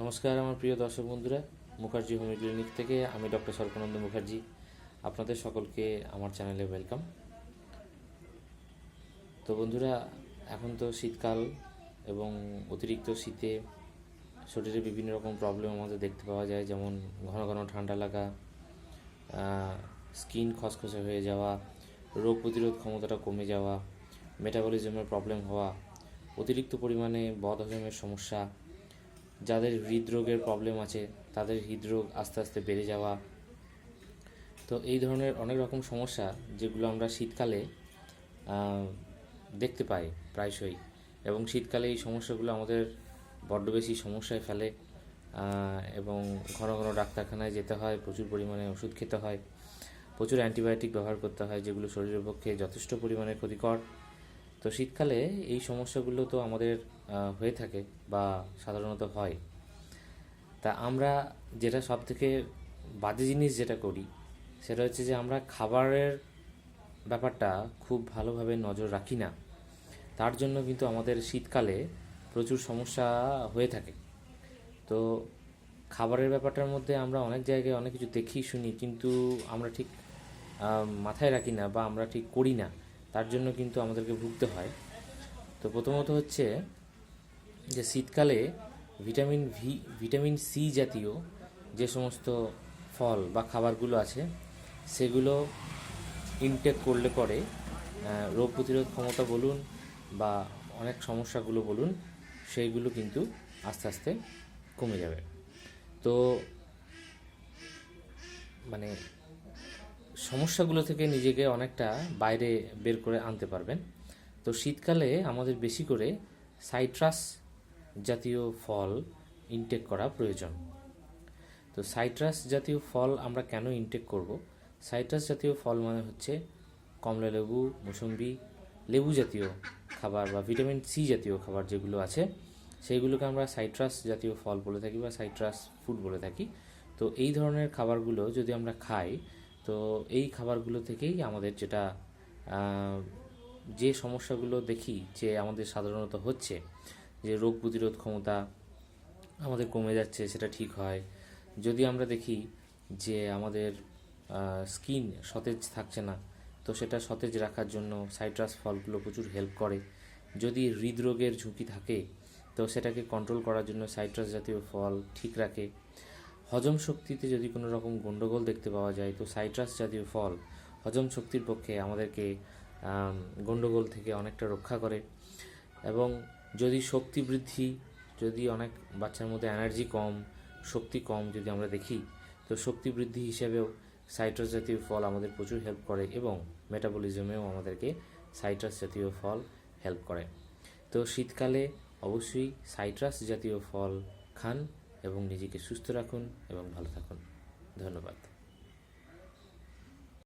নমস্কার আমার প্রিয় দর্শক বন্ধুরা, মুখার্জি হোমি ক্লিনিক থেকে আমি ডক্টর সর্বানন্দ মুখার্জি। আপনাদের সকলকে আমার চ্যানেলে ওয়েলকাম। তো বন্ধুরা, এখন তো শীতকাল এবং অতিরিক্ত শীতে শরীরে বিভিন্ন রকম প্রবলেম আমাদের দেখতে পাওয়া যায়, যেমন ঘন ঘন ঠান্ডা লাগা স্কিন খসখসে হয়ে যাওয়া, রোগ প্রতিরোধ ক্ষমতাটা কমে যাওয়া মেটাবলিজমের প্রবলেম হওয়া, অতিরিক্ত পরিমাণে বদহজমের সমস্যা যাদের হৃদরোগের প্রবলেম আছে, তাদের হৃদরোগ আস্তে আস্তে বেড়ে যাওয়া। তো এই ধরনের অনেক রকম সমস্যা যেগুলো আমরা শীতকালে দেখতে পাই প্রায়শই। এবং শীতকালে এই সমস্যাগুলো আমাদের বড্ড বেশি সমস্যায় ফেলে এবং ঘন ঘন ডাক্তারখানায় যেতে হয়, প্রচুর পরিমাণে ওষুধ খেতে হয়, প্রচুর অ্যান্টিবায়োটিক ব্যবহার করতে হয় যেগুলো শরীরের পক্ষে যথেষ্ট পরিমাণে ক্ষতিকর। তো শীতকালে এই সমস্যাগুলো তো আমাদের হয়ে থাকে বা সাধারণত হয়। তা আমরা যেটা সব থেকে বাজে জিনিস যেটা করি, সেটা হচ্ছে যে আমরা খাবারের ব্যাপারটা খুব ভালোভাবে নজর রাখি না। তার জন্য কিন্তু আমাদের শীতকালে প্রচুর সমস্যা হয়ে থাকে। তো খাবারের ব্যাপারটার মধ্যে আমরা অনেক জায়গায় অনেক কিছু দেখি, শুনি, কিন্তু আমরা ঠিক মাথায় রাখি না বা আমরা ঠিক করি না। তার জন্য কিন্তু আমাদেরকে ভুগতে হয়। তো প্রথমত হচ্ছে যে শীতকালে ভিটামিন ভি, ভিটামিন সি জাতীয় যে সমস্ত ফল বা খাবারগুলো আছে, সেগুলো ইনটেক করলে পরে রোগ প্রতিরোধ ক্ষমতা বলুন বা অনেক সমস্যাগুলো বলুন, সেইগুলো কিন্তু আস্তে আস্তে কমে যাবে। তো মানে সমস্যাগুলো থেকে নিজেকে অনেকটা বাইরে বের করে আনতে পারবেন। তো শীতকালে আমাদের বেশি করে সাইট্রাস জাতীয় ফল ইনটেক করা প্রয়োজন। তো সাইট্রাস জাতীয় ফল আমরা কেন ইনটেক করব? সাইট্রাস জাতীয় ফল মানে হচ্ছে কমলা লেবু, মোসম্বি, লেবু জাতীয় খাবার বা ভিটামিন সি জাতীয় খাবার যেগুলো আছে, সেইগুলোকে আমরা সাইট্রাস জাতীয় ফল বলে থাকি বা সাইট্রাস ফুড বলে থাকি। তো এই ধরনের খাবারগুলো যদি আমরা খাই, তো এই খাবারগুলো থেকেই আমাদের যেটা যে সমস্যাগুলো দেখি যে আমাদের সাধারণত হচ্ছে যে রোগ প্রতিরোধ ক্ষমতা আমাদের কমে যাচ্ছে সেটা ঠিক হয়। যদি আমরা দেখি যে আমাদের স্কিন সতেজ থাকছে না তো সেটা সতেজ রাখার জন্য সাইট্রাস ফলগুলো প্রচুর হেল্প করে। যদি হৃদরোগের ঝুঁকি থাকে তো সেটাকে কন্ট্রোল করার জন্য সাইট্রাস জাতীয় ফল ঠিক রাখে। হজম শক্তিতে যদি কোনো রকম গণ্ডগোল দেখতে পাওয়া যায় তো সাইট্রাস জাতীয় ফল হজম শক্তির পক্ষে আমাদেরকে আম, গণ্ডগোল থেকে অনেকটা রক্ষা করে। এবং যদি শক্তি বৃদ্ধি, যদি অনেক বাচ্চার মধ্যে এনার্জি কম, শক্তি কম যদি আমরা দেখি, তো শক্তি বৃদ্ধি হিসেবেও সাইট্রাস জাতীয় ফল আমাদের প্রচুর হেল্প করে এবং মেটাবলিজমেও আমাদেরকে সাইট্রাস জাতীয় ফল হেল্প করে। তো শীতকালে অবশ্যই সাইট্রাস জাতীয় ফল খান এবং নিজেকে সুস্থ রাখুন এবং ভালো থাকুন। ধন্যবাদ।